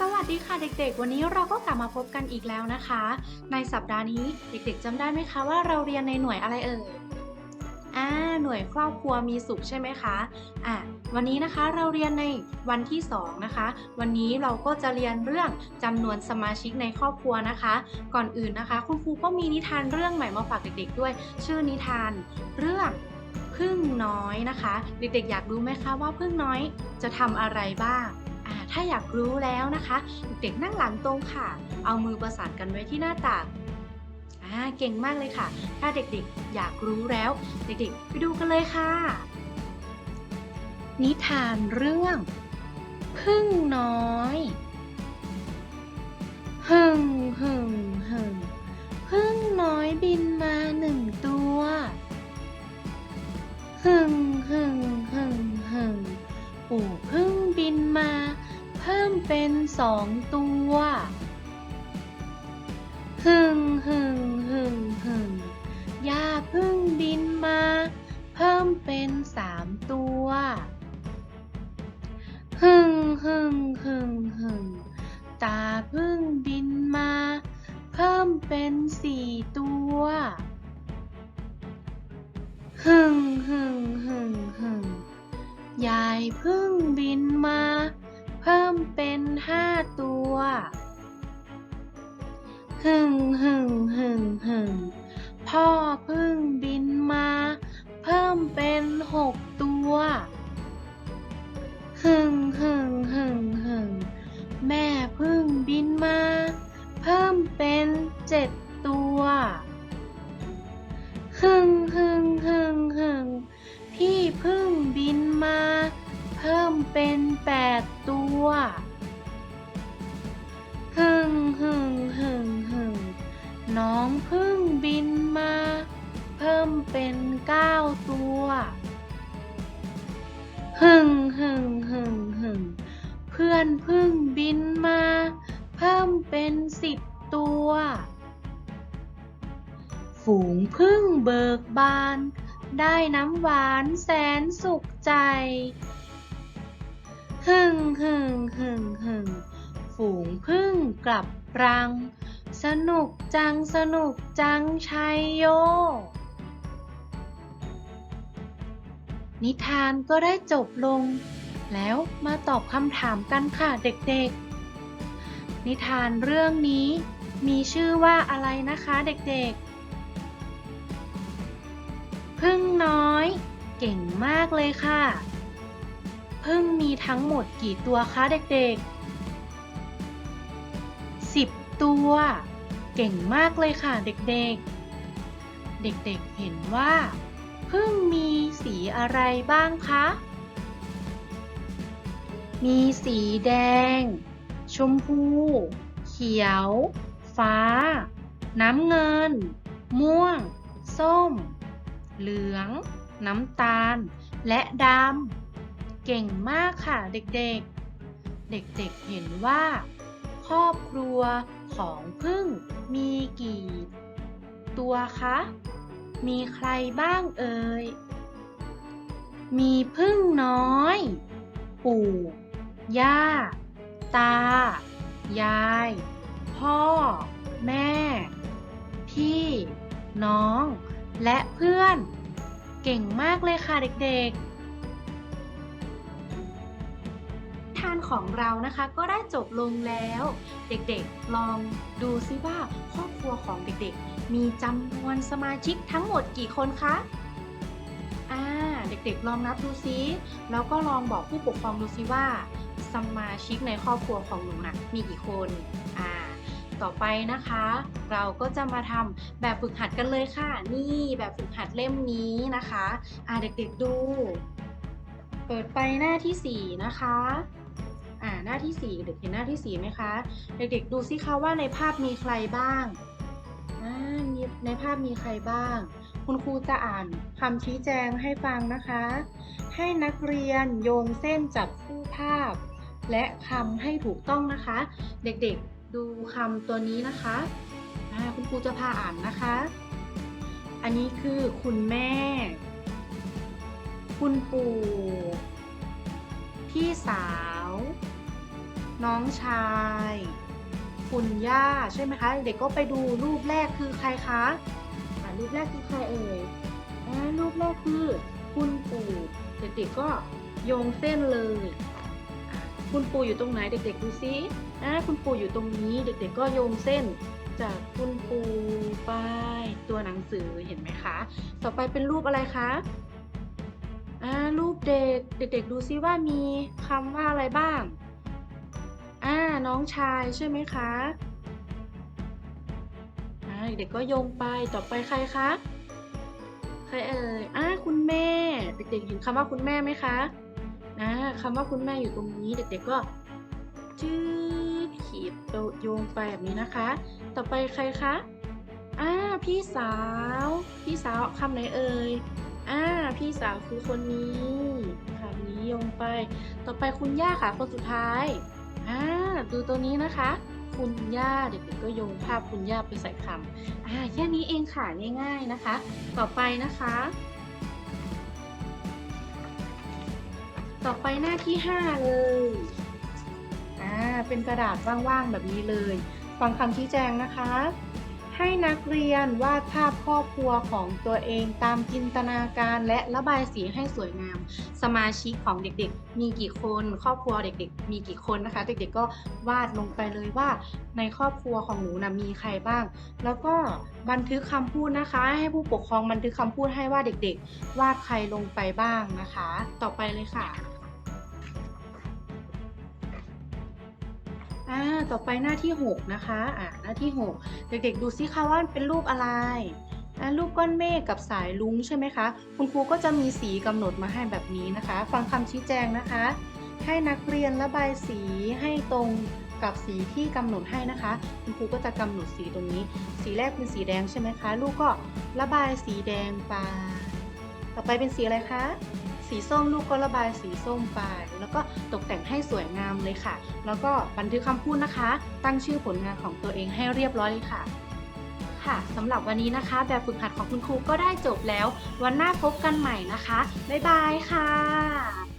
สวัสดีค่ะเด็กๆ วันนี้เราก็กลับมาพบกันอีกแล้วนะคะ ในสัปดาห์นี้เด็กๆจำได้ไหมคะว่าเราเรียนในหน่วยอะไรเอ่ยอ่าหน่วยครอบครัวมีสุขใช่ไหมคะอะวันนี้นะคะเราเรียนในวันที่สองนะคะ วันนี้เราก็จะเรียนเรื่องจำนวนสมาชิกในครอบครัวนะคะ ก่อนอื่นนะคะ คุณครูก็มีนิทานเรื่องใหม่มาฝากเด็กๆ ด้วย ชื่อนิทานเรื่องพึ่งน้อยนะคะ เด็กๆอยากรู้ไหมคะว่าพึ่งน้อยจะทำอะไรบ้าง ถ้าอยากรู้แล้วนะคะ เด็กๆนั่งหลังตรงค่ะ เอามือประสานกันไว้ที่หน้าต่างอ่าเก่งมากเลยค่ะ ถ้าเด็กๆอยากรู้แล้ว เด็กๆ ไปดูกันเลยค่ะ นิทานเรื่องพึ่งน้อยหึ่งหึ่งหึ่งพึ่งน้อยบินมาหนึ่งตัวหึ่งหึ่งหึ่งหึ่งปู่พึ่งบินมา พิ่มเป็นสองตัวหึ่งหึ่งหึ่งหึ่งย่าพึ่งบินมา เพิ่มเป็นสามตัวหึ่งหึ่งหึ่งหึ่งตาพึ่งบินมา เพิ่มเป็นสี่ตัวหึ่งหึ่งหึ่งหึ่งยายพึ่งบินมา พิ่มเป็นห้าตัวหึ่งหึ่งหึ่งหึ่งพ่อพึ่งบินมา เพิ่มเป็นหกตัวหึ่งหึ่งหึ่งหึ่งแม่พึ่งบินมา เพิ่มเป็นเจ็ดตัวหึ่งหึ่งหึ่งหึ่งพี่พึ่งบินมา เพิ่มเป็นแปด ตัวหึ่งหึ่งหึ่งหึ่งน้องพึ่งบินมา เพิ่มเป็นเก้าตัวหึ่งหึ่งหึ่งหึ่งเพื่อนพึ่งบินมา เพิ่มเป็นสิบตัว ฝูงพึ่งเบิกบาน ได้น้ำหวานแสนสุขใจ หึ่งหึ่งหึ่งหึ่งฝูงพึ่งกลับรัง สนุกจังสนุกจังชัยโย นิทานก็ได้จบลง แล้วมาตอบคำถามกันค่ะเด็กๆ นิทานเรื่องนี้มีชื่อว่าอะไรนะคะเด็กๆ พึ่งน้อย เก่งมากเลยค่ะ พึ่งมีทั้งหมดกี่ตัวคะเด็กๆสิบตัว เก่งมากเลยค่ะเด็กๆ เด็กๆเห็นว่าพึ่งมีสีอะไรบ้างคะ มีสีแดง ชมพู เขียว ฟ้า น้ำเงิน ม่วง ส้ม เหลือง น้ำตาล และดำ เก่งมากค่ะเด็กๆ เด็กๆเห็นว่า ครอบครัวของพึ่งมีกี่ ตัวคะ มีใครบ้างเอ่ย มีพึ่งน้อย ปู่ ย่า ตา ยาย พ่อ แม่ พี่ น้อง และเพื่อน เก่งมากเลยค่ะเด็กๆานของเรานะคะ ก็ได้จบลงแล้ว เด็กๆ ลองดูซิว่าครอบครัวของเด็กๆ มีจำนวนสมาชิกทั้งหมดกี่คนคะอ่าเด็กๆ ลองนับดูซิแล้วก็ลองบอกผู้ปกครองดูซิว่า สมาชิกในครอบครัวของหนูนะมีกี่คนอ่าต่อไปนะคะ เราก็จะมาทำแบบฝึกหัดกันเลยค่ะ นี่แบบฝึกหัดเล่มนี้นะคะอ่าเด็กๆดู เปิดไปหน้าที่ 4 นะคะ อ่าหน้าที่ 4 เด็กเห็นหน้าที่4ไหมคะ เด็กๆดูซิคะว่าในภาพมีใครบ้างอ่ามีในภาพมีใครบ้าง คุณครูจะอ่านคำชี้แจงให้ฟังนะคะ ให้นักเรียนโยงเส้นจับคู่ภาพ และคำให้ถูกต้องนะคะ เด็กๆดูคำตัวนี้นะคะอ่าคุณครูจะพาอ่านนะคะ อันนี้คือคุณแม่ คุณปู่พี่สาว น้องชาย คุณย่าใช่ไหมคะ เด็กก็ไปดูรูปแรกคือใครคะอ่ารูปแรกคือใครเอ่ยอ่ารูปแรกคือ คุณปู่เด็กๆก็โยงเส้นเลย คุณปู่อยู่ตรงไหนเด็กๆดูซิอ่าคุณปู่อยู่ตรงนี้เด็กๆก็โยงเส้นจากคุณปู่ไปตัวหนังสือเห็นไหมคะ ต่อไปเป็นรูปอะไรคะอ่ารูปเด็ก เด็กๆดูซิว่ามีคำว่าอะไรบ้าง อ่า น้องชายใช่ไหมคะอ่าเด็กก็โยงไปต่อไปใครคะ ใครเอ่ยอ่าคุณแม่ เด็กๆเห็นคำว่าคุณแม่ไหมคะอ่าคำว่าคุณแม่อยู่ตรงนี้ เด็กๆก็จืดขีดโยงไปแบบนี้นะคะ ต่อไปใครคะอ่าพี่สาว พี่สาวคำไหนเอ่ยอ่าพี่สาวคือคนนี้คำนี้โยงไป ต่อไปคุณย่าค่ะคนสุดท้าย อ่าดูตัวนี้นะคะ คุณย่าเด็กๆก็โยงภาพคุณย่าไปใส่คำอ่าแค่นี้เองค่ะง่าย ๆนะคะ ต่อไปนะคะ ต่อไปหน้าที่ 5 เลยอ่าเป็นกระดาษว่างๆแบบนี้เลย ฟังคำชี้แจงนะคะ ให้นักเรียนวาดภาพครอบครัวของตัวเองตามจินตนาการและระบายสีให้สวยงาม สมาชิกของเด็กๆ มีกี่คน ครอบครัวเด็กๆ มีกี่คนนะคะ เด็กๆก็วาดลงไปเลยว่า ในครอบครัวของหนูนะมีใครบ้าง แล้วก็บันทึกคำพูดนะคะ ให้ผู้ปกครองบันทึกคำพูดให้ว่าเด็กๆ วาดใครลงไปบ้างนะคะ ต่อไปเลยค่ะ ต่อไปหน้าที่ 6 นะคะอ่าหน้าที่ 6 เด็กๆ ดูซิคะว่าเป็นรูปอะไรอ่ารูปก้อนเมฆกับสายลุ้งใช่ไหมคะ คุณครูก็จะมีสีกำหนดมาให้แบบนี้นะคะ ฟังคำชี้แจงนะคะ ให้นักเรียนระบายสีให้ตรงกับสีที่กำหนดให้นะคะ คุณครูก็จะกำหนดสีตรงนี้ สีแรกเป็นสีแดงใช่ไหมคะ ลูกก็ระบายสีแดงไป ต่อไปเป็นสีอะไรคะ สีส้มลูกก็ระบายสีส้มไป แล้วก็ตกแต่งให้สวยงามเลยค่ะ แล้วก็บันทึกคำพูดนะคะ ตั้งชื่อผลงานของตัวเองให้เรียบร้อยเลยค่ะ ค่ะสำหรับวันนี้นะคะ แบบฝึกหัดของคุณครูก็ได้จบแล้ว วันหน้าพบกันใหม่นะคะ บ๊ายบายค่ะ